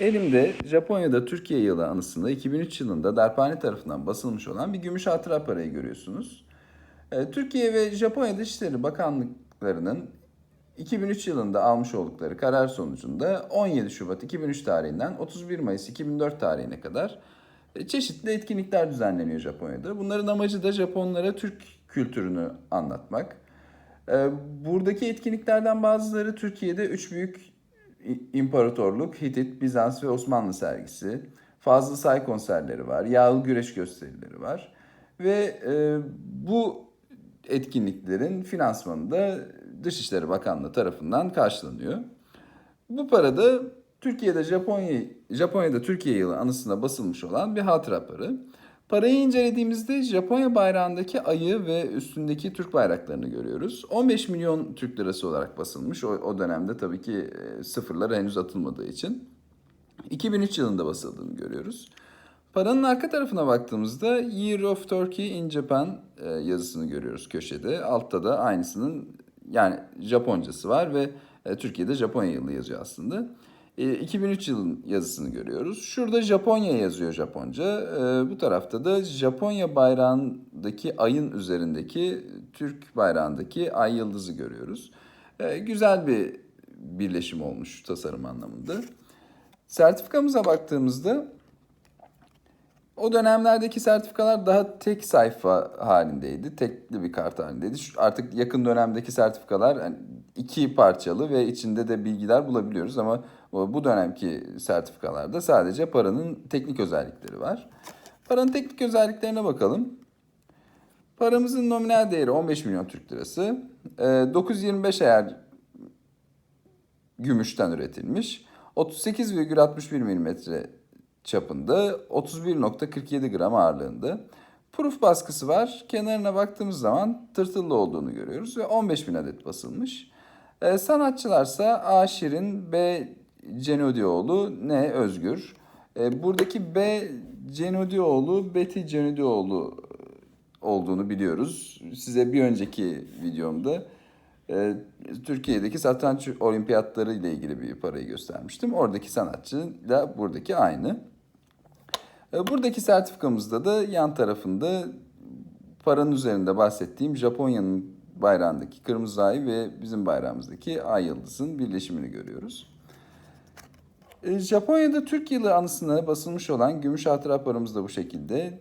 Elimde Japonya'da Türkiye yılı anısında 2003 yılında Darphane tarafından basılmış olan bir gümüş hatıra parayı görüyorsunuz. Ee, Türkiye ve Japonya Dışişleri Bakanlıklarının 2003 yılında almış oldukları karar sonucunda 17 Şubat 2003 tarihinden 31 Mayıs 2004 tarihine kadar e, çeşitli etkinlikler düzenleniyor Japonya'da. Bunların amacı da Japonlara Türk kültürünü anlatmak. Ee, Buradaki etkinliklerden bazıları Türkiye'de üç büyük imparatorluk, Hitit, Bizans ve Osmanlı sergisi. Fazlı say konserleri var, yağlı güreş gösterileri var. Ve e, bu etkinliklerin finansmanı da Dışişleri Bakanlığı tarafından karşılanıyor. Bu para da Türkiye'de Japonya Japonya'da Türkiye yılı anısına basılmış olan bir hatıra para. Parayı incelediğimizde Japonya bayrağındaki ayı ve üstündeki Türk bayraklarını görüyoruz. 15 milyon Türk lirası olarak basılmış. O, o dönemde tabii ki e, sıfırlar henüz atılmadığı için. 2003 yılında basıldığını görüyoruz. Paranın arka tarafına baktığımızda Year of Turkey in Japan e, yazısını görüyoruz köşede. Altta da aynısının yani Japoncası var ve e, Türkiye'de Japonya yılı yazıyor aslında. E, 2003 yılın yazısını görüyoruz. Şurada Japonya yazıyor Japonca. E, bu tarafta da Japonya bayrağındaki ayın üzerindeki Türk bayrağındaki ay yıldızı görüyoruz. E, güzel bir birleşim olmuş tasarım anlamında. Sertifikamıza baktığımızda o dönemlerdeki sertifikalar daha tek sayfa halindeydi. Tekli bir kart halindeydi. Şu artık yakın dönemdeki sertifikalar iki parçalı ve içinde de bilgiler bulabiliyoruz ama bu dönemki sertifikalarda sadece paranın teknik özellikleri var. Paranın teknik özelliklerine bakalım. Paramızın nominal değeri 15 milyon Türk lirası. Ee, 925 eğer gümüşten üretilmiş. 38,61 milimetre çapında, 31,47 gram ağırlığında. Proof baskısı var. Kenarına baktığımız zaman tırtıllı olduğunu görüyoruz ve 15 bin adet basılmış. Ee, sanatçılarsa A. Şirin, B. Cenudioğlu, N. Özgür. Ee, buradaki B. Cenudioğlu, Betty Cenudioğlu olduğunu biliyoruz. Size bir önceki videomda e, Türkiye'deki satranç olimpiyatları ile ilgili bir parayı göstermiştim. Oradaki sanatçıyla buradaki aynı. E, buradaki sertifikamızda da yan tarafında paranın üzerinde bahsettiğim Japonya'nın bayrağındaki kırmızı ay ve bizim bayrağımızdaki ay yıldızın birleşimini görüyoruz. E, Japonya'da Türk yılı anısına basılmış olan gümüş hatıra paramız da bu şekilde.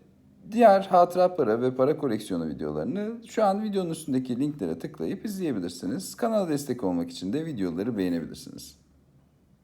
Diğer hatıra para ve para koleksiyonu videolarını şu an videonun üstündeki linklere tıklayıp izleyebilirsiniz. Kanala destek olmak için de videoları beğenebilirsiniz.